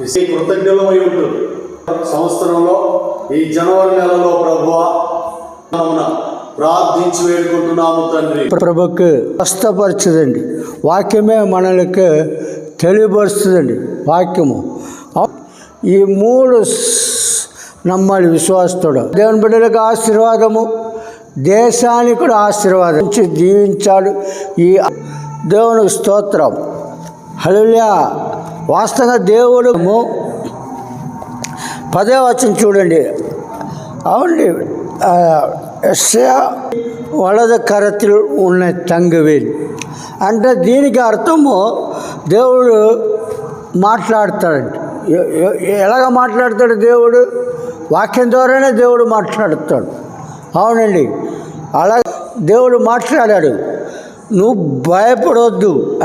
ఈ కృతజ్ఞులమై ఉంటుంది. సంవత్సరంలో ఈ జనవరి నెలలో ప్రభువా ప్రార్థించి వేడుకుంటున్నాము తండ్రి. ప్రభుకు స్పష్టపరచదండి వాక్యమే మనలకు తెలియపరుస్తుందండి. వాక్యము. ఈ మూడు నమ్మాలి విశ్వాసతోడు దేవుని బిడ్డలకు ఆశీర్వాదము. దేశానికి కూడా ఆశీర్వాదం. ఇచ్చి దీవించాడు ఈ దేవునికి స్తోత్రం. హల్లెలూయా. వాస్తవంగా దేవుడు పదే వచ్చిన చూడండి. అవునండి వలద కరతులు ఉన్న తంగవి అంటే దీనికి అర్థము దేవుడు మాట్లాడతాడు ఎలాగ మాట్లాడతాడు దేవుడు? వాక్యం ద్వారానే దేవుడు మాట్లాడుతాడు. అవునండి అలా దేవుడు మాట్లాడాడు. నువ్వు భయపడవద్దు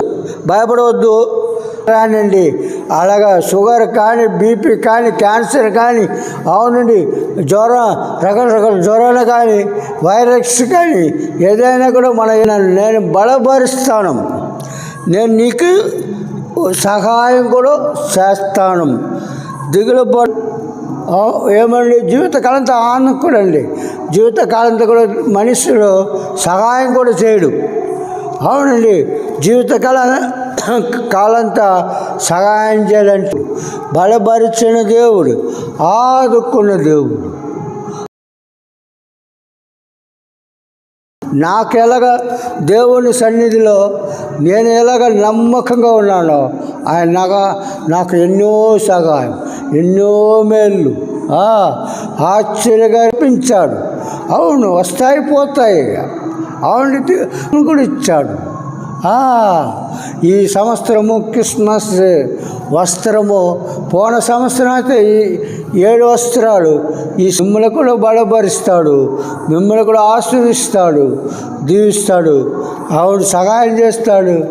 భయపడవద్దు రానండి అలాగా షుగర్ కానీ బీపీ కానీ క్యాన్సర్ కానీ అవునండి జ్వరం రకరకాల జ్వరాలు కానీ వైరస్ కానీ ఏదైనా కూడా మన నేను బలపరుస్తాను. నేను నీకు సహాయం కూడా చేస్తాను. దిగులు ఏమండి జీవితకాలంతో ఆనందం కూడా అండి జీవితకాలంతో కూడా మనుషులు సహాయం కూడా చేయడు. అవునండి జీవితకాల కాలంతా సహాయం చేయాలంటే బలపరిచిన దేవుడు ఆదుకున్న దేవుడు. నాకు ఎలాగ దేవుని సన్నిధిలో నేను ఎలాగ నమ్మకంగా ఉన్నానో ఆయన నాకు నాకు ఎన్నో సహాయం ఎన్నో మేళ్ళు ఆశ్చర్యగా అనిపించాడు అవును వస్తాయి పోతాయి. అవును కూడా ఇచ్చాడు. ఈ సంవత్సరము క్రిస్మస్ వస్త్రము పోన సంవత్సరం అయితే ఏడు వస్త్రాలు. ఈ మిమ్మల్ని కూడా బలపరుస్తాడు మిమ్మల్ని కూడా ఆశీర్విస్తాడు దీవిస్తాడు. ఆవిడ సహాయం చేస్తాడు.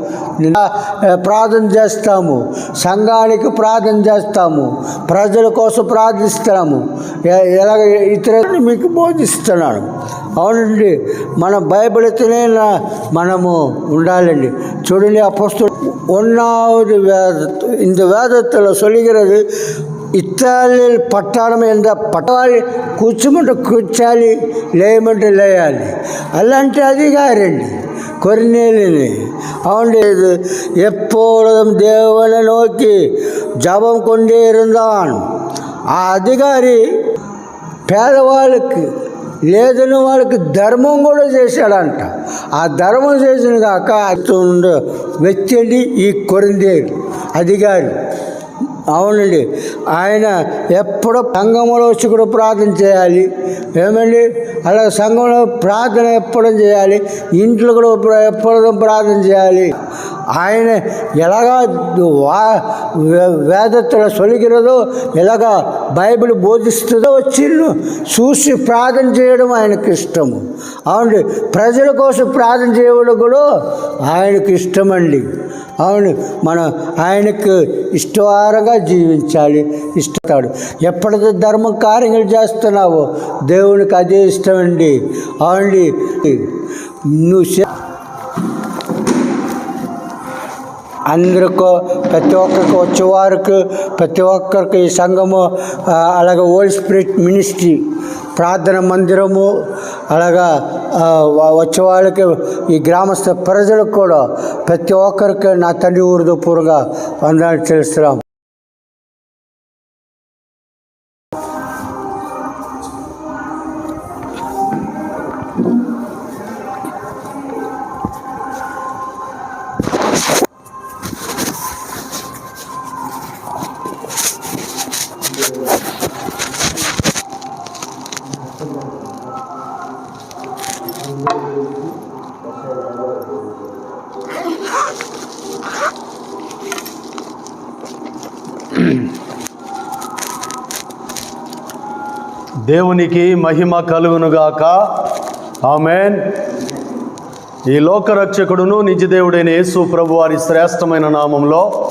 ప్రార్థన చేస్తాము. సంఘానికి ప్రార్థన చేస్తాము. ప్రజల కోసం ప్రార్థిస్తాము. ఎలాగ ఇతర మీకు బోధిస్తున్నాడు. అవునండి మన భయపడితేనే మనము ఉండాలండి. చూడండి ఆ పుస్తకం ஒன்றாவது வேத இந்த வேதத்தில் சொல்லுகிறது ఇత్తాలి పట్టాడం ఎంత పట్టాలి కూర్చోమంటే కూర్చాలి లేయమంటే లేయాలి అలాంటి అధికారండి కొరినేలిని అవుండేది எப்பொழுதும் தேவனை நோக்கி ஜபம் கொண்டே இருந்தான் ఆ అధికారి పేదవాళ్ళకి లేదని వాళ్ళకి ధర్మం కూడా చేశాడంట ఆ ధర్మం చేసిన కాక అతను వ్యక్తి ఈ కొరిందేరు అధికారి. అవునండి. ఆయన ఎప్పుడు సంఘంలో వచ్చి కూడా ప్రార్థన చేయాలి. ఏమండి? అలా సంఘంలో ప్రార్థన ఎప్పుడు చేయాలి. ఇంట్లో కూడా ప్ర- ఎప్పుడో ప్రార్థన చేయాలి. ఆయన ఎలాగ వా వేదత్తుల సొలిగినదో ఎలాగ బైబిల్ బోధిస్తుందో చిల్లు చూసి ప్రార్థన చేయడం ఆయనకి ఇష్టము. అవును ప్రజల కోసం ప్రార్థన చేయడం కూడా ఆయనకి ఇష్టమండి. అవును మనం ఆయనకు ఇష్టవారంగా జీవించాలి. ఇష్టతాడు. ఎప్పటిది ధర్మ కార్యములు చేస్తున్నావో దేవునికి అదే ఇష్టమండి. అవునండి నువ్వు అందరికీ ప్రతి ఒక్కరికి వచ్చేవారికి ప్రతి ఒక్కరికి ఈ సంఘము ఆ, అలాగే ఓల్డ్ స్పిరిట్ మినిస్ట్రీ ప్రార్థన మందిరము అలాగా ఆ, వ- వచ్చే వాళ్ళకి ఈ గ్రామస్థ ప్రజలకు కూడా ప్రతి ఒక్కరికి నా తండ్రి ఊరితో పూర్వగా వందనాలు తెలుస్తున్నాం దేవునికి మహిమ కలుగునుగాక. ఆమెన్. ఈ లోకరక్షకుడును నిజదేవుడైన యేసు ప్రభు వారి శ్రేష్టమైన నామంలో.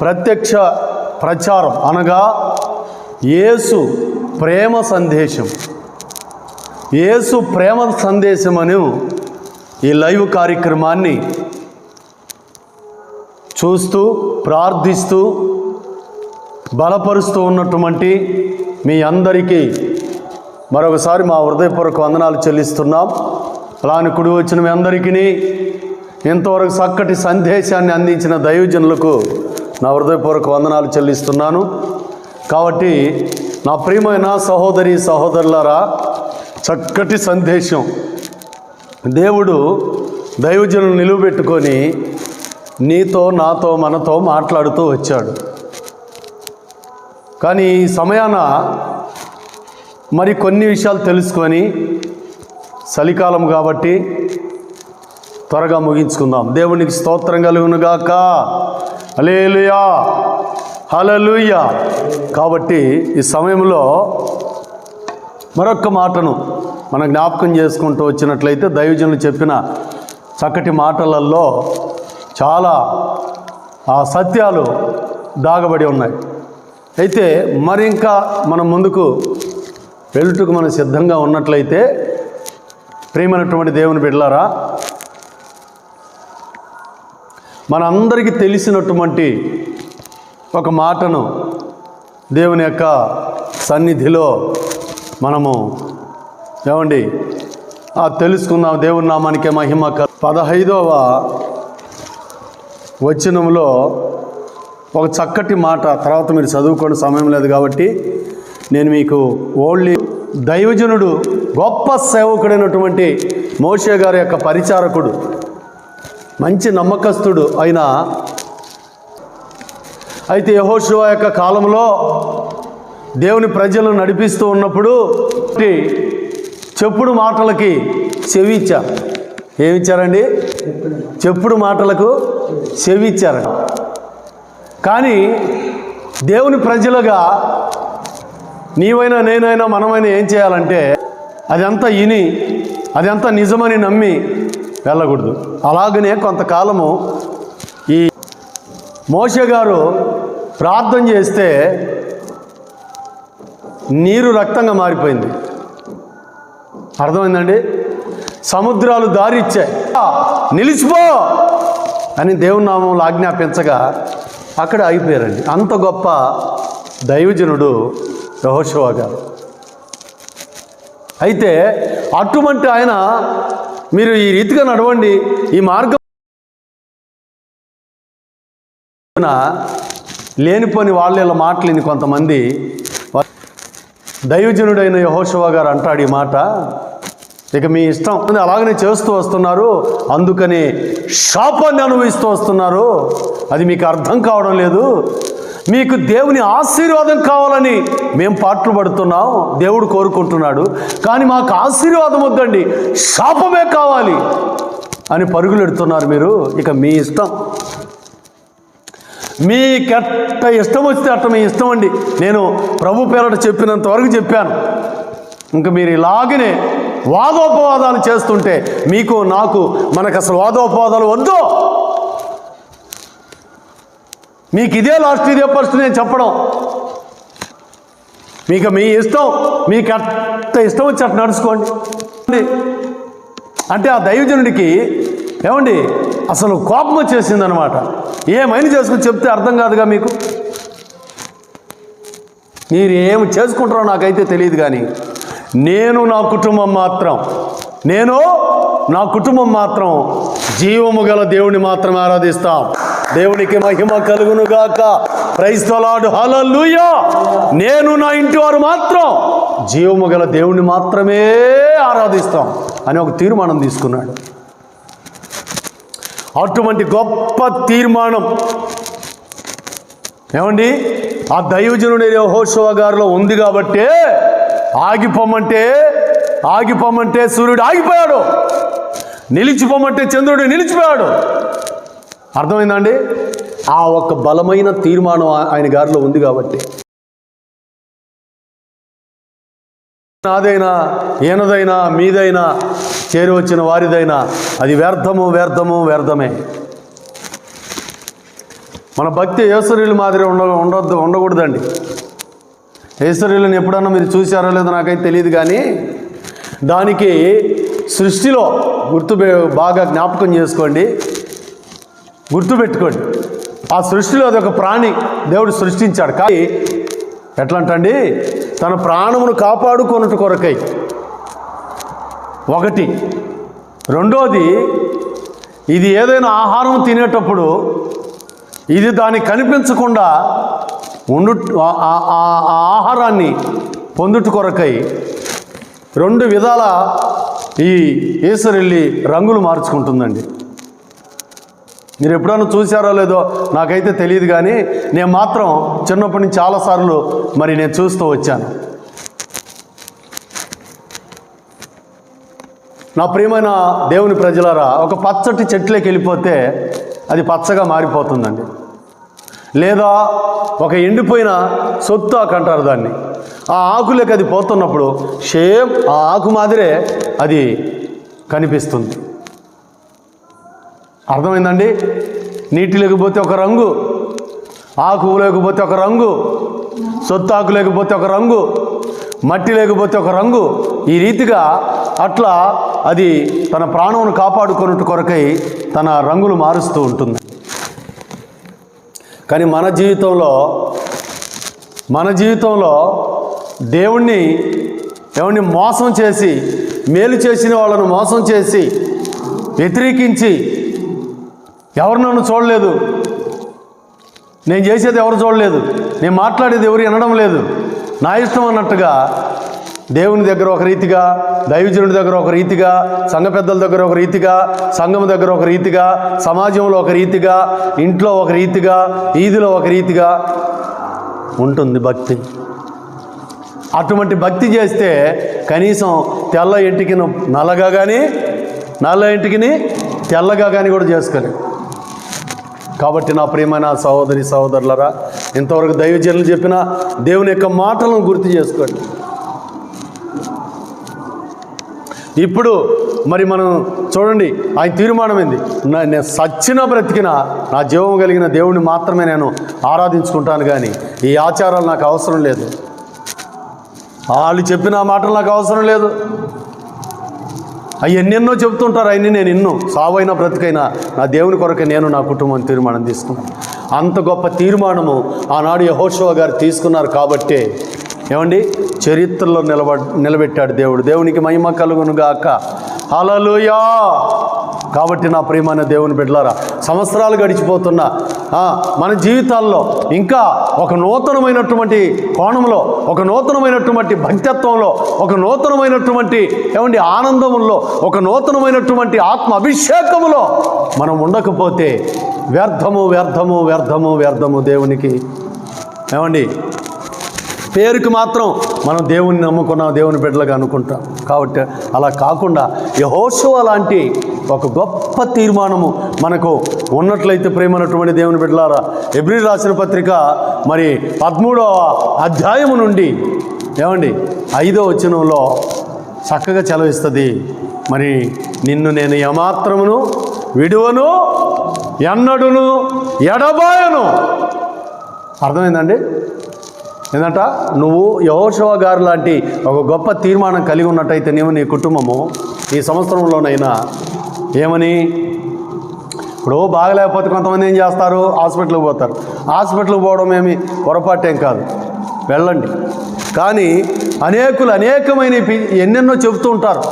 ప్రత్యక్ష ప్రచారం అనగా యేసు ప్రేమ సందేశం. యేసు ప్రేమ సందేశం అని ఈ లైవ్ కార్యక్రమాన్ని చూస్తూ ప్రార్థిస్తూ బలపరుస్తూ ఉన్నటువంటి మీ అందరికీ మరొకసారి మా హృదయపూర్వక వందనాలు చెల్లిస్తున్నాం. అలాని కుడి వచ్చిన మీ అందరికీ ఇంతవరకు చక్కటి సందేశాన్ని అందించిన దైవజనులకు నా హృదయపూర్వక వందనాలు చెల్లిస్తున్నాను. కాబట్టి నా ప్రియమైన సహోదరి సహోదరులారా చక్కటి సందేశం. దేవుడు దైవజనులు నిలువబెట్టుకొని నీతో నాతో మనతో మాట్లాడుతూ వచ్చాడు. కానీ ఈ సమయాన మరి కొన్ని విషయాలు తెలుసుకొని చలికాలం కాబట్టి త్వరగా ముగించుకుందాం. దేవునికి స్తోత్రం కలుగునుగాక. అలేలుయా హలలుయా కాబట్టి ఈ సమయంలో మరొక మాటను మనం జ్ఞాపకం చేసుకుంటూ వచ్చినట్లయితే దైవజనులు చెప్పిన చక్కటి మాటలలో చాలా ఆ సత్యాలు దాగబడి ఉన్నాయి. అయితే మరి ఇంకా మనం ముందుకు వెళ్ళుటకు మనం సిద్ధంగా ఉన్నట్లయితే ప్రియమైనటువంటి దేవుని బిడ్డలారా మనందరికీ తెలిసినటువంటి ఒక మాటను దేవుని యొక్క సన్నిధిలో మనము ఏమండి? తెలుసుకుందాం. దేవుని నామానికే మహిమ పదహైదవ వచనంలో ఒక చక్కటి మాట తర్వాత మీరు చదువుకోవడం సమయం లేదు కాబట్టి నేను మీకు ఓన్లీ దైవజనుడు గొప్ప సేవకుడైనటువంటి మోషే గారి యొక్క పరిచారకుడు మంచి నమ్మకస్తుడు అయిన అయితే యహోశివ యొక్క కాలంలో దేవుని ప్రజలను నడిపిస్తూ ఉన్నప్పుడు చెప్పుడు మాటలకి చెవి ఇచ్చారు. ఏమిచ్చారండి చెప్పుడు మాటలకు చెవి ఇచ్చారట కానీ దేవుని ప్రజలుగా నీవైనా నేనైనా మనమైనా ఏం చేయాలంటే అదంతా ఇని అదంతా నిజమని నమ్మి వెళ్ళకూడదు. అలాగనే కొంతకాలము ఈ మోషే గారు ప్రార్థన చేస్తే నీరు రక్తంగా మారిపోయింది. అర్థమైందండి? సముద్రాలు దారి ఇచ్చాయి నిలిచిపో! అని దేవుని నామంలో ఆజ్ఞాపించగా అక్కడ అయిపోయారండి అంత గొప్ప దైవజనుడు యహోశివా గారు. అయితే అటువంటి ఆయన మీరు ఈ రీతిగా నడవండి ఈ మార్గం లేనిపోని వాళ్ళ ఇలా మాటలేని కొంతమంది దైవజనుడైన యహోశివా గారు అంటాడు ఈ మాట. ఇక మీ ఇష్టం అలాగనే చేస్తూ వస్తున్నారు. అందుకని శాపాన్ని అనుభవిస్తూ వస్తున్నారు. అది మీకు అర్థం కావడం లేదు. మీకు దేవుని ఆశీర్వాదం కావాలని మేము పాటలు పడుతున్నాం. దేవుడు కోరుకుంటున్నాడు. కానీ మాకు ఆశీర్వాదం వద్దండి. శాపమే కావాలి అని పరుగులు పెడుతున్నారు మీరు. ఇక మీ ఇష్టం. మీకెట్ట ఇష్టం వస్తే అట్ట మీ ఇష్టం అండి. నేను ప్రభు పేరట చెప్పినంత వరకు చెప్పాను. ఇంకా మీరు ఇలాగనే వాదోపవాదాలు చేస్తుంటే మీకు నాకు మనకు అసలు వాదోపవాదాలు వద్దు. మీకు ఇదే లాస్ట్ ఇదే ఫస్ట్ నేను చెప్పడం. మీకు మీ ఇష్టం మీకు అంత ఇష్టం వచ్చి అట్లా నడుచుకోండి. అంటే ఆ దైవజనుడికి ఏమండి అసలు కోపం వచ్చేసిందనమాట. ఏమైనా చేసుకుని చెప్తే అర్థం కాదుగా మీకు? మీరు ఏమి చేసుకుంటారో నాకైతే తెలియదు కానీ నేను నా కుటుంబం మాత్రం నేను నా కుటుంబం మాత్రం జీవము గల దేవుని మాత్రం ఆరాధిస్తాం. దేవునికి మహిమ కలుగును గాక క్రైస్తలాడు హలలుయా నేను నా ఇంటి వారు మాత్రం జీవము గల దేవుని మాత్రమే ఆరాధిస్తాం అని ఒక తీర్మానం తీసుకున్నాడు. అటువంటి గొప్ప తీర్మానం. ఏమండి? ఆ దైవజనుడి యెహోషువ గారిలో ఉంది కాబట్టే ఆగిపోమంటే ఆగిపోమంటే సూర్యుడు ఆగిపోయాడు. నిలిచిపోమంటే చంద్రుడు నిలిచిపోయాడు. అర్థమైందండి? ఆ ఒక్క బలమైన తీర్మానం ఆయన గారిలో ఉంది కాబట్టి. నాదైనా ఈయనదైనా మీదైనా చేరి వచ్చిన వారిదైనా అది వ్యర్థము వ్యర్థము వ్యర్థమే. మన భక్తి ఏసరీలు మాదిరి ఉండ ఉండొద్దు ఉండకూడదండి. ఐశ్వర్యులను ఎప్పుడన్నా మీరు చూసారో లేదో నాకైతే తెలియదు కానీ దానికి సృష్టిలో గుర్తు బాగా జ్ఞాపకం చేసుకోండి. గుర్తుపెట్టుకోండి. ఆ సృష్టిలో అదొక ప్రాణి దేవుడు సృష్టించాడు. కానీ ఎట్లా అంటండి? తన ప్రాణమును కాపాడుకొనుట కొరకై. ఒకటి. రెండోది ఇది ఏదైనా ఆహారం తినేటప్పుడు ఇది దాన్ని కనిపించకుండా ఉండు ఆహారాన్ని పొందుట కొరకై రెండు విధాల ఈ ఈశ్వరెళ్ళి రంగులు మార్చుకుంటుందండి. మీరు ఎప్పుడైనా చూశారో లేదో నాకైతే తెలియదు కానీ నేను మాత్రం చిన్నప్పటి నుంచి చాలాసార్లు మరి నేను చూస్తూ వచ్చాను. నా ప్రియమైన దేవుని ప్రజలారా ఒక పచ్చటి చెట్లోకి వెళ్ళిపోతే అది పచ్చగా మారిపోతుందండి. లేదా ఒక ఎండిపోయిన సొత్తు ఆకు అంటారు దాన్ని. ఆ ఆకులోకి అది పోతున్నప్పుడు సేమ్ ఆ ఆకు మాదిరే అది కనిపిస్తుంది. అర్థమైందండి? నీటి లేకపోతే ఒక రంగు ఆకు లేకపోతే ఒక రంగు సొత్తు ఆకు లేకపోతే ఒక రంగు మట్టి లేకపోతే ఒక రంగు. ఈ రీతిగా అట్లా అది తన ప్రాణమును కాపాడుకున్నట్టు కొరకై తన రంగులు మారుస్తూ ఉంటుంది. కానీ మన జీవితంలో మన జీవితంలో దేవుణ్ణి దేవుణ్ణి మోసం చేసి మేలు చేసిన వాళ్ళను మోసం చేసి వ్యతిరేకించి ఎవరు నన్ను చూడలేదు? నేను చేసేది ఎవరు చూడలేదు? నేను మాట్లాడేది ఎవరు వినడం లేదు? నా ఇష్టం అన్నట్టుగా దేవుని దగ్గర ఒక రీతిగా దైవజనుడి దగ్గర ఒక రీతిగా సంఘ పెద్దల దగ్గర ఒక రీతిగా సంఘం దగ్గర ఒక రీతిగా సమాజంలో ఒక రీతిగా ఇంట్లో ఒక రీతిగా ఈదిలో ఒక రీతిగా ఉంటుంది భక్తి. అటువంటి భక్తి చేస్తే కనీసం తెల్ల ఇంటికి నల్లగా కానీ నల్ల ఇంటికి తెల్లగా కానీ కూడా చేసుకొని కాబట్టి నా ప్రియమైన సహోదరి సహోదరులరా ఇంతవరకు దైవజనులు చెప్పిన దేవుని యొక్క మాటలను గుర్తు చేసుకోండి. ఇప్పుడు మరి మనం చూడండి ఆయన తీర్మానం ఏంది? నేను సచ్చిన బ్రతికిన నా జీవం కలిగిన దేవుడిని మాత్రమే నేను ఆరాధించుకుంటాను కానీ ఈ ఆచారాలు నాకు అవసరం లేదు. వాళ్ళు చెప్పిన మాటలు నాకు అవసరం లేదు. అవి ఎన్నెన్నో చెబుతుంటారు అవన్నీ నేను ఎన్నో సావైన బ్రతికైనా నా దేవుని కొరకు నేను నా కుటుంబం తీర్మానం తీసుకున్నాను అంత గొప్ప తీర్మానము ఆనాడు యహోషో గారు తీసుకున్నారు కాబట్టే ఏమండి? చరిత్రలో నిలబ నిలబెట్టాడు దేవుడు. దేవునికి మహిమ కలుగును గాక హలలుయా కాబట్టి నా ప్రియమైన దేవుని బిడ్డలారా సంవత్సరాలు గడిచిపోతున్న మన జీవితాల్లో ఇంకా ఒక నూతనమైనటువంటి కోణంలో ఒక నూతనమైనటువంటి భక్తత్వంలో ఒక నూతనమైనటువంటి ఏమండి ఆనందములో ఒక నూతనమైనటువంటి ఆత్మ అభిషేకములో మనం ఉండకపోతే వ్యర్థము వ్యర్థము వ్యర్థము వ్యర్థము దేవునికి. ఏమండి? పేరుకి మాత్రం మనం దేవుని నమ్ముకున్నాం దేవుని బిడ్డలుగా అనుకుంటాం. కాబట్టి అలా కాకుండా యహోశువ లాంటి ఒక గొప్ప తీర్మానము మనకు ఉన్నట్లయితే ప్రేమనటువంటి దేవుని బిడ్డలారా ఎబ్రి రాసిన పత్రిక మరి పదమూడవ అధ్యాయము నుండి ఏమండి ఐదో వచనంలో చక్కగా చెలవిస్తుంది. మరి నిన్ను నేను ఏమాత్రమును విడువను ఎన్నడును ఎడబాయను. అర్థమైందండి ఏంటంట నువ్వు యహోషవ గారు లాంటి ఒక గొప్ప తీర్మానం కలిగి ఉన్నట్టయితే నీవు నీ కుటుంబము ఈ సంవత్సరంలోనైనా ఏమని? ఇప్పుడు బాగలేకపోతే కొంతమంది ఏం చేస్తారు? హాస్పిటల్కి పోతారు. హాస్పిటల్కి పోవడం ఏమి? పొరపాటేం కాదు. వెళ్ళండి. కానీ అనేకులు అనేకమైన ఎన్నెన్నో చెబుతూ ఉంటారు.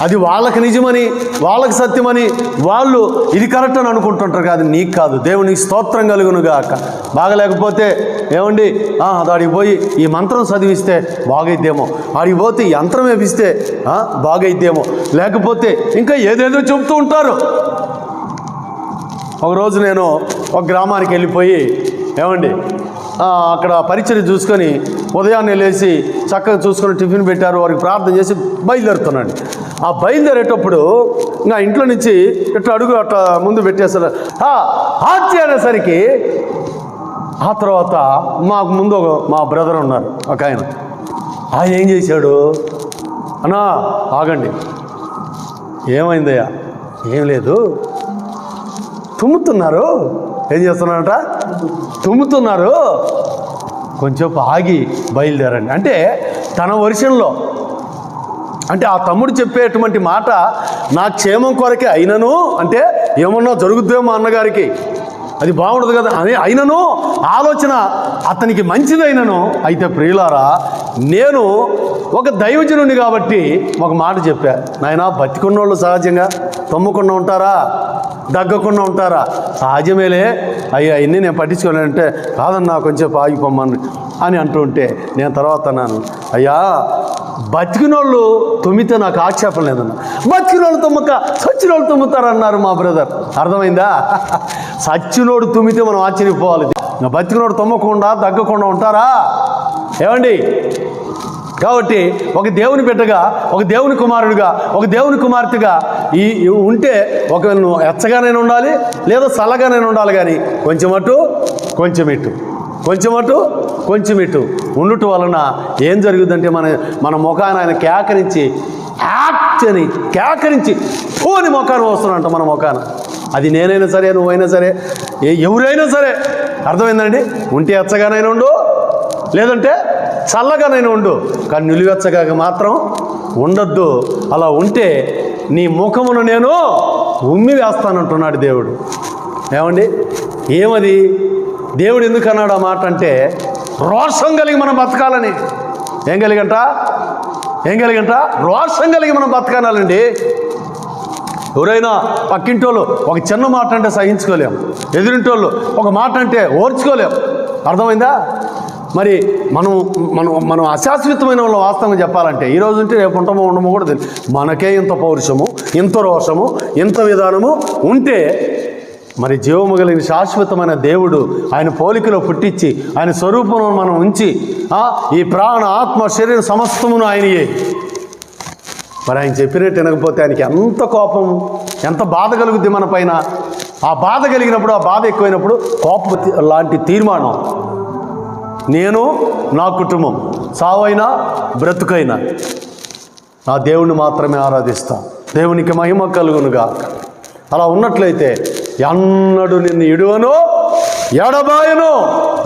అది వాళ్ళకి నిజమని వాళ్ళకి సత్యమని వాళ్ళు ఇది కరెక్ట్ అని అనుకుంటుంటారు కాదు నీకు కాదు. దేవునికి స్తోత్రం కలుగును గాక. బాగలేకపోతే ఏమండి? అడిగి దాడికి పోయి ఈ మంత్రం చదివిస్తే బాగైద్దేమో. ఆడికి పోతే యంత్రం వేపిస్తే బాగైద్దేమో. లేకపోతే ఇంకా ఏదేదో చెబుతూ ఉంటారు. ఒకరోజు నేను ఒక గ్రామానికి వెళ్ళిపోయి ఏమండి? అక్కడ పరిచయం చూసుకొని ఉదయాన్నే లేచి చక్కగా చూసుకొని టిఫిన్ పెట్టారు. వారికి ప్రార్థన చేసి బయలుదేరుతున్నాడు. ఆ బయలుదేరేటప్పుడు ఇంకా ఇంట్లో నుంచి ఇట్లా అడుగు అట్లా ముందు పెట్టేస్తారు. హార్ట్ అనేసరికి ఆ తర్వాత మాకు ముందు ఒక మా బ్రదర్ ఉన్నారు ఒక ఆయన. ఆయన ఏం చేశాడు? అన్నా ఆగండి. ఏమైందయ్యా? ఏం లేదు. తుమ్ముతున్నారు. ఏం చేస్తున్నారట? తుమ్ముతున్నారు. కొంచెం ఆగి బయలుదేరండి. అంటే తన వర్షంలో. అంటే ఆ తమ్ముడు చెప్పేటువంటి మాట నా క్షేమం కొరకే అయినను అంటే ఏమన్నా జరుగుద్దేమో అన్నగారికి. అది బాగుండదు కదా అని అయినను ఆలోచన అతనికి మంచిదైనను. అయితే ప్రియులారా నేను ఒక దైవజనుని కాబట్టి ఒక మాట చెప్పా. నాయన బతికున్నోళ్ళు సహజంగా తమ్ముకుండా ఉంటారా? దగ్గకుండా ఉంటారా? సహజమేలే అయ్యా ఇన్ని నేను పట్టించుకోలేనంటే కాదన్నా కొంచెం ఆగిపోమ్మని అని అంటుంటే నేను తర్వాత అన్నాను. అయ్యా బతికినోళ్ళు తుమ్మితే నాకు ఆక్షేపం లేదన్న. బతికినోళ్ళు తుమ్మక సచ్చినోళ్ళు తుమ్ముతారన్నారు మా బ్రదర్. అర్థమైందా? సచ్చినోడు తుమ్మితే మనం ఆశ్చర్యపోవాలి. బతికినోడు తుమ్మకుండా దగ్గకుండా ఉంటారా? ఏమండి? కాబట్టి ఒక దేవుని బిడ్డగా ఒక దేవుని కుమారుడిగా ఒక దేవుని కుమార్తెగా ఈ ఉంటే ఒక ఎచ్చగానైనా ఉండాలి లేదా చల్లగానైనా ఉండాలి కానీ కొంచెం అటు కొంచెం ఇటు. కొంచెం అటు కొంచెం ఇటు. ఉండుట వలన ఏం జరుగుతుందంటే మన మన ముఖాన్ని ఆయన కేకరించి యాక్ట్ అని కేకరించి పోని ముఖాన్ని వస్తున్నట్ట మన ముఖాన. అది నేనైనా సరే నువ్వైనా సరే ఏ ఎవరైనా సరే. అర్థమైందండి? ఉంటే ఎచ్చగానైనా ఉండు లేదంటే చల్లగా నేను ఉండు. కానీ నిలువెచ్చగా మాత్రం ఉండొద్దు. అలా ఉంటే నీ ముఖమును నేను ఉమ్మి వేస్తానంటున్నాడు దేవుడు. ఏమండి? ఏమది? దేవుడు ఎందుకు అన్నాడు ఆ మాట అంటే రోషం కలిగి మనం బతకాలని. ఏం కలిగంట? ఏం కలిగంట? రోషం కలిగి మనం బతకాలండి ఎవరైనా పక్కింటోళ్ళు ఒక చిన్న మాట అంటే సహించుకోలేం. ఎదురింటోళ్ళు ఒక మాట అంటే ఓర్చుకోలేం. అర్థమైందా? మరి మనం మనం మనం అశాశ్వతమైన వాళ్ళ వాస్తవంగా చెప్పాలంటే ఈ రోజు ఉంటే రేపు ఉంటామో ఉండమో కూడా తెలియదు మనకే ఇంత పౌరుషము ఇంత రోషము ఇంత విధానము ఉంటే మరి జీవము కలిగిన శాశ్వతమైన దేవుడు ఆయన పోలికలో పుట్టించి ఆయన స్వరూపంలో మనం ఉంచి ఈ ప్రాణ ఆత్మ శరీర సమస్తమును ఆయనయే. మరి ఆయన చెప్పినట్టు వినకపోతే ఆయనకి ఎంత కోపం ఎంత బాధ కలుగుద్ది మన పైన. ఆ బాధ కలిగినప్పుడు ఆ బాధ ఎక్కువైనప్పుడు కోపం లాంటి తీర్మానం. నేను నా కుటుంబం సావైనా బ్రతుకైనా నా దేవుణ్ణి మాత్రమే ఆరాధిస్తా. దేవునికి మహిమ కలుగునుగా. అలా ఉన్నట్లయితే ఎన్నడు నిన్ను ఇడువను ఎడబాయను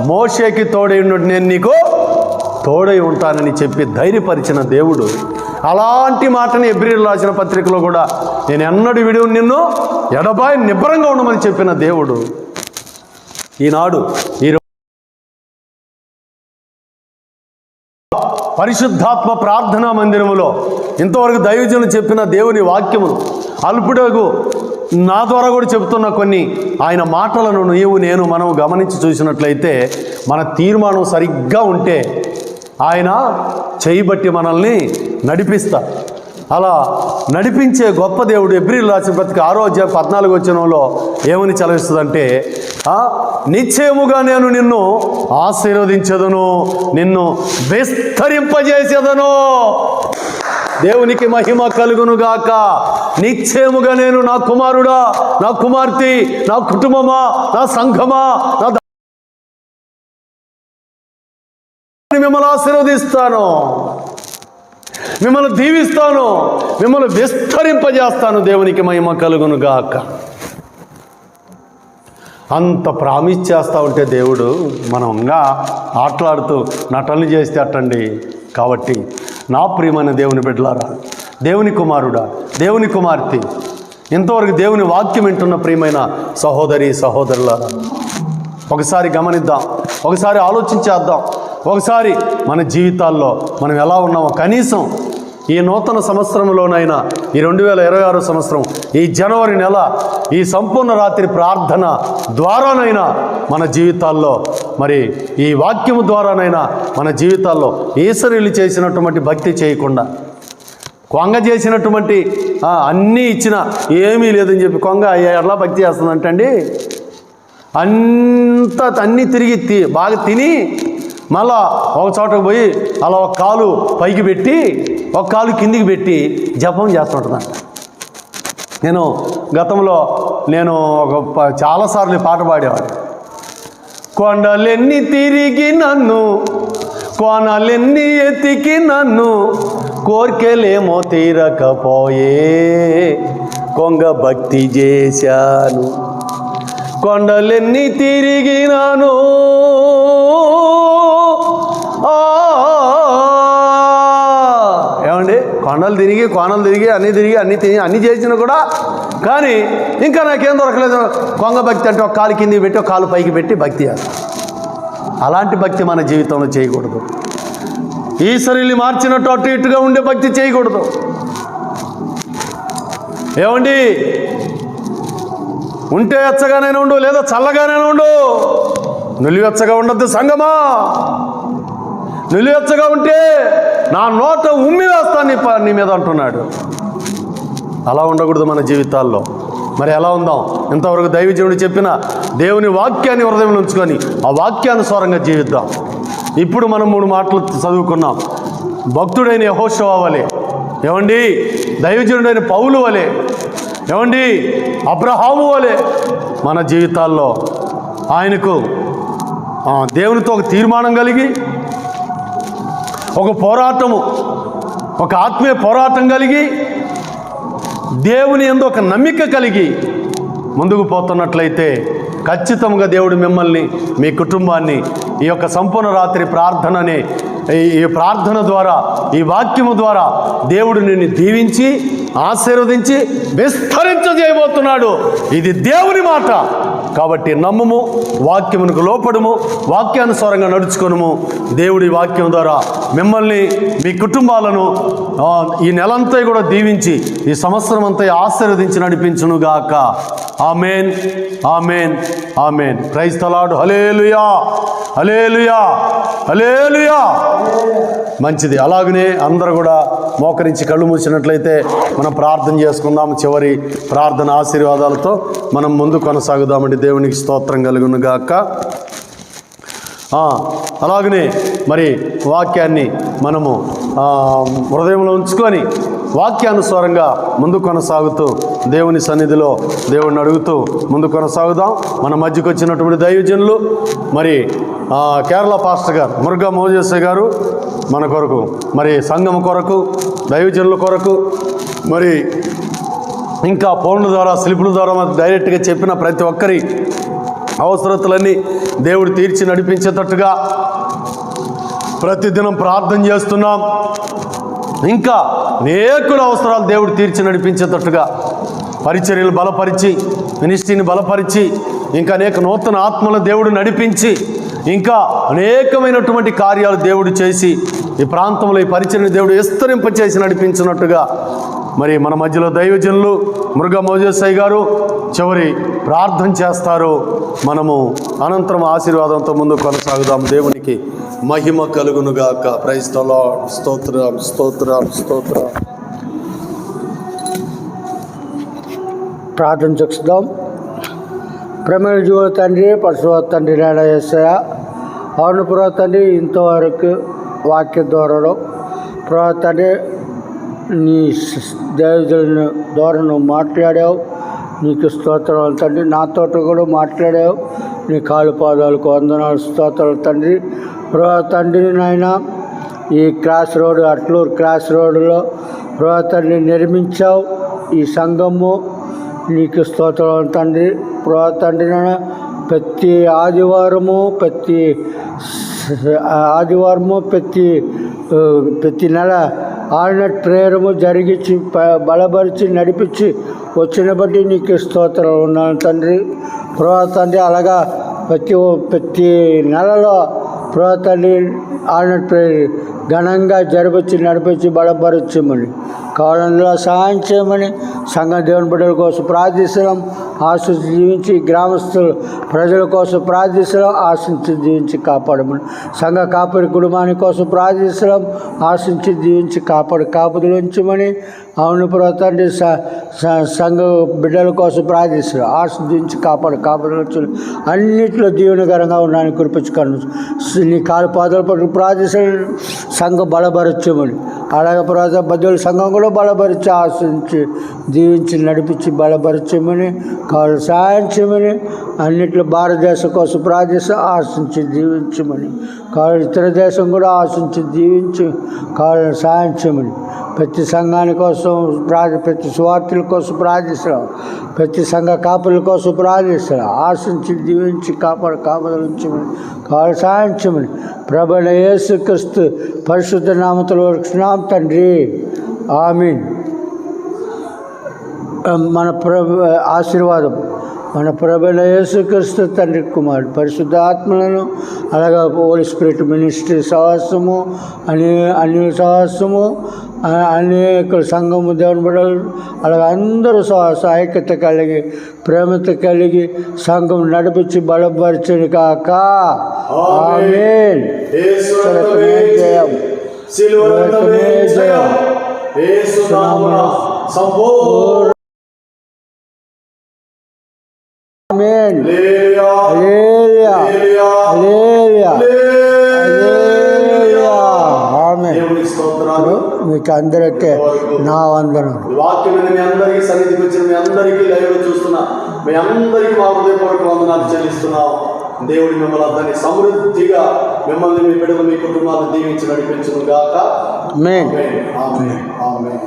మోషేకి తోడై ఉన్నట్టు నేను నీకు తోడై ఉంటానని చెప్పి ధైర్యపరిచిన దేవుడు. అలాంటి మాటని ఎబ్రిల్ రాసిన పత్రికలో కూడా నేను ఎన్నడు విడివు నిన్ను ఎడబాయి నిబ్బరంగా ఉండమని చెప్పిన దేవుడు. ఈనాడు ఈ పరిశుద్ధాత్మ ప్రార్థనా మందిరములో ఇంతవరకు దైవజనులు చెప్పిన దేవుని వాక్యములు అల్పుడగు నా ద్వారా కూడా చెబుతున్న కొన్ని ఆయన మాటలను నీవు నేను మనం గమనించి చూసినట్లయితే మన తీర్మానం సరిగ్గా ఉంటే ఆయన చేయబట్టి మనల్ని నడిపిస్తారు. అలా నడిపించే గొప్ప దేవుడు ఎబ్రిల్ రాసి బ్రతికి ఆరో అధ్యాయ పద్నాలుగు వచ్చినంలో ఏమని చలవిస్తుందంటే ఆ, నిశ్చయముగా నేను నిన్ను ఆశీర్వదించదను నిన్ను విస్తరింపజేసేదను. దేవునికి మహిమ కలుగును గాక నిశ్చయముగా నేను నా కుమారుడా నా కుమార్తె నా కుటుంబమా నా సంఘమా నా మిమ్మల్ని ఆశీర్వదిస్తాను. మిమ్మల్ని దీవిస్తాను మిమ్మల్ని విస్తరింపజేస్తాను దేవునికి మహిమ కలుగును గాక. అంత ప్రామిస్ చేస్తూ ఉంటే దేవుడు మనం ఇంకా ఆటలాడుతూ నటనలు చేస్తే అట్టండి. కాబట్టి నా ప్రియమైన దేవుని బిడ్డలారా దేవుని కుమారుడా దేవుని కుమార్తె ఇంతవరకు దేవుని వాక్యం వింటున్న ప్రియమైన సహోదరి సహోదరులారా ఒకసారి గమనిద్దాం ఒకసారి ఆలోచించేద్దాం ఒకసారి మన జీవితాల్లో మనం ఎలా ఉన్నామో కనీసం ఈ నూతన సంవత్సరంలోనైనా ఈ రెండు వేల ఇరవై ఆరో సంవత్సరం ఈ జనవరి నెల ఈ సంపూర్ణ రాత్రి ప్రార్థన ద్వారానైనా మన జీవితాల్లో మరి ఈ వాక్యము ద్వారానైనా మన జీవితాల్లో ఈశ్వరులు చేసినటువంటి భక్తి చేయకుండా కొంగ చేసినటువంటి అన్నీ ఇచ్చిన ఏమీ లేదని చెప్పి కొంగ ఎలా భక్తి చేస్తుందంటే అండి అంత అన్నీ తిరిగి తి బాగా తిని మళ్ళా ఒక చోటకు పోయి అలా ఒక కాలు పైకి పెట్టి ఒక కాలు కిందికి పెట్టి జపం చేస్తుంటుందంట. నేను గతంలో నేను ఒక ప- చాలాసార్లు పాట పాడేవాడు కొండలెన్ని తిరిగి నన్ను కోనలెన్ని ఎతికి నన్ను కోర్కెలేమో తీరకపోయే కొంగ భక్తి చేశాను. కొండలెన్ని తిరిగినాను కొండలు తిరిగి కోనలు తిరిగి అన్నీ తిరిగి అన్నీ తిరిగి అన్నీ చేసినా కూడా కానీ ఇంకా నాకేం దొరకలేదు. కొంగ భక్తి అంటే ఒక కాలు కిందికి పెట్టి ఒక కాలు పైకి పెట్టి భక్తి చేస్తాం అలాంటి భక్తి మన జీవితంలో చేయకూడదు. ఈశ్వరుల్ని మార్చినట్టు అటు ఇటుగా ఉండే భక్తి చేయకూడదు. ఏమండి? ఉంటే ఎచ్చగానైనా ఉండు లేదా చల్లగానైనా ఉండు. నులివెచ్చగా ఉండద్దు సంగమా. నులివెచ్చగా ఉంటే నా నోట ఉమ్మి వేస్తాను నీ నీ మీద అంటున్నాడు. అలా ఉండకూడదు మన జీవితాల్లో. మరి ఎలా ఉందాం? ఇంతవరకు దైవజనుడు చెప్పిన దేవుని వాక్యాన్ని హృదయంలో ఉంచుకొని ఆ వాక్యానుసారంగా జీవిద్దాం. ఇప్పుడు మనం మూడు మాటలు చదువుకున్నాం. భక్తుడైన యహోషవ వలె. ఏమండి? దైవజనుడైన పౌలు వలె. ఏమండి? అబ్రహాము వలె. మన జీవితాల్లో ఆయనకు దేవునితో ఒక తీర్మానం కలిగి ఒక పోరాటము ఒక ఆత్మీయ పోరాటం కలిగి దేవుని ఎందు ఒక నమ్మిక కలిగి ముందుకు పోతున్నట్లయితే ఖచ్చితంగా దేవుడు మిమ్మల్ని మీ కుటుంబాన్ని ఈ యొక్క సంపూర్ణ రాత్రి ప్రార్థనని ఈ- ఈ ప్రార్థన ద్వారా ఈ వాక్యము ద్వారా దేవుడు నిన్ను దీవించి ఆశీర్వదించి విస్తరించజేయబోతున్నాడు. ఇది దేవుని మాట. కాబట్టి నమ్ముము వాక్యమునకు లోపడము వాక్యానుసారంగా నడుచుకొనుము. దేవుడి వాక్యం ద్వారా మిమ్మల్ని మీ కుటుంబాలను ఈ నెలంతా కూడా దీవించి ఈ సంవత్సరం అంతా ఆశీర్వదించి నడిపించునుగాక. Amen amen amen. క్రైస్తలాడు hallelujah hallelujah hallelujah మంచిది. అలాగనే అందరూ కూడా మోకరించి కళ్ళు మూసినట్లయితే మనం ప్రార్థన చేసుకుందాం చివరి ప్రార్థన ఆశీర్వాదాలతో మనం ముందు కొనసాగుదామండి. దేవునికి స్తోత్రం కలుగును గాక. అలాగనే మరి వాక్యాన్ని మనము హృదయంలో ఉంచుకొని వాక్యానుసారంగా ముందు కొనసాగుతూ దేవుని సన్నిధిలో దేవుణ్ణి అడుగుతూ ముందు కొనసాగుదాం. మన మధ్యకు వచ్చినటువంటి దైవజనులు మరి కేరళ పాస్టర్ గారు మురుగా మోజేసే గారు మన కొరకు మరి సంఘం కొరకు దైవజనుల కొరకు మరి ఇంకా ఫోన్ల ద్వారా స్లిపుల ద్వారా డైరెక్ట్గా చెప్పిన ప్రతి ఒక్కరి అవసరతలన్నీ దేవుడు తీర్చి నడిపించేటట్టుగా ప్రతిదినం ప్రార్థన చేస్తున్నాం. ఇంకా అనేకుల అవసరాలు దేవుడు తీర్చి నడిపించేటట్టుగా పరిచర్యలు బలపరిచి మినిస్ట్రీని బలపరిచి ఇంకా అనేక నూతన ఆత్మల దేవుడు నడిపించి ఇంకా అనేకమైనటువంటి కార్యాలు దేవుడు చేసి ఈ ప్రాంతంలో ఈ పరిచయం దేవుడు విస్తరింపచేసి నడిపించినట్టుగా మరి మన మధ్యలో దైవజనులు మృగ మోజేసాయి గారు చివరి ప్రార్థన చేస్తారు. మనము అనంతరం ఆశీర్వాదంతో ముందు కొనసాగుదాం. దేవునికి మహిమ కలుగునుగాక ప్రైస్తలో స్తోత్రం స్తోత్రం స్తోత్రం. ప్రార్థన చూస్తాం ప్రమేయ జీవ తండ్రి పశువ తండ్రి నేడ అవును పురా తండ్రి ఇంతవరకు వాక్య ద్వారా పురా తండ్రి నీ దేవతలను ద్వారా నువ్వు మాట్లాడావు. నీకు స్తోత్రాలు తండ్రి. నాతో కూడా మాట్లాడావు. నీ కాలు పాదాలకు వందనాలు స్తోత్రాలు తండ్రి. ప్రభా తండ్రి నాయన ఈ క్రాస్ రోడ్ అట్లూరు క్రాస్ రోడ్లో ప్రభా తండ్రి నిర్మించావు. ఈ సంఘము నీకు స్తోత్రం తండ్రి. ప్రభా తండ్రి నాయన ప్రతి ఆదివారము ప్రతి ఆదివారము ప్రతి ప్రతి నెల ఆడినట్ ప్రేయరము జరిగించి బలపరిచి నడిపించి వచ్చిన బట్టి నీకు స్తోత్రం ఉన్నాను తండ్రి. ప్రభా తండ్రి అలాగా ప్రతి ప్రతి నెలలో ప్రభా తండ్రి ఆడినట్ ప్రేయర్ ఘనంగా జరిపించి నడిపించి బలపరచమని. కాలంలో సహాయం చేయమని సంఘ దేవుని బిడ్డల కోసం ప్రార్థిస్తున్నాం. ఆశించి జీవించి గ్రామస్తులు ప్రజల కోసం ప్రార్థిస్తున్నాం. ఆశించి జీవించి కాపాడమని సంఘ కాపాడి కుటుంబాని కోసం ప్రార్థిస్తున్నాం. ఆశించి జీవించి కాపాడు కాపుదలు ఉంచమని అవును ప్రతండి స- సంఘ బిడ్డల కోసం ప్రార్థిస్తున్నాం. ఆశించి కాపాడు కాపుదలు ఉంచు అన్నింటిలో దీవెనకరంగా ఉన్నాను కురిపించుకోను నీ కాలు పాదాలు పట్టుకు ప్రార్థిస్తున్నాను. సంఘ బలపరచమని. అలాగే ప్రజా బద్దుల సంఘం కూడా బలపరిచి ఆశించి దీవించి నడిపించి బలపరచమని కాళ్ళు సాయం చేయమని అన్నిట్లో భారతదేశం కోసం ప్రార్థిస్తూ ఆశించి దీవించమని కాళ్ళు ఇతర దేశం కూడా ఆశించి దీవించి కాళ్ళని సాయం చేయమని ప్రతి సంఘాని కోసం ప్రా ప్రతి స్వార్థుల కోసం ప్రార్థిస్తున్నాం ప్రతి సంఘ కాపుల కోసం ప్రార్థిస్తున్నాం ఆశించి దీవించి కాపాడు కాపాడించమని కాళ్ళు సాయించమని ప్రభుణ యేసుక్రీస్తు పరిశుద్ధ నామతలు నామ తండ్రి. ఆమీన్. మన ప్రభు ఆశీర్వాదం. మన ప్రభుల యేసుక్రీస్తు తండ్రి కుమారుడు పరిశుద్ధ ఆత్మలను అలాగా హోలీ స్పిరిట్ మినిస్ట్రీ సహవాసము అనే అన్ని సహవాసము అనేక సంఘము దేవుని బిడ్డలు అలాగే అందరూ సహవాస ఐక్యత కలిగి ప్రేమత కలిగి సంఘం నడిపించి బలపరిచని కాక జయం. జయం. సంపూర్ణ మీకు అందరికీ నా వందనం. ఈ వాక్యం మీద మీ అందరికీ సన్నిధికి వచ్చిన మీ అందరికీ లైవ్ చూస్తున్నా మీ అందరికీ మా హృదయపూర్వక వందనాలు చెల్లిస్తున్నాం దేవుడి మిమ్మల్ని అందరినీ సమృద్ధిగా మిమ్మల్ని మీ బిడ్డలు మీ కుటుంబాలను దీవించి నడిపించును గాక. ఆమేన్ ఆమేన్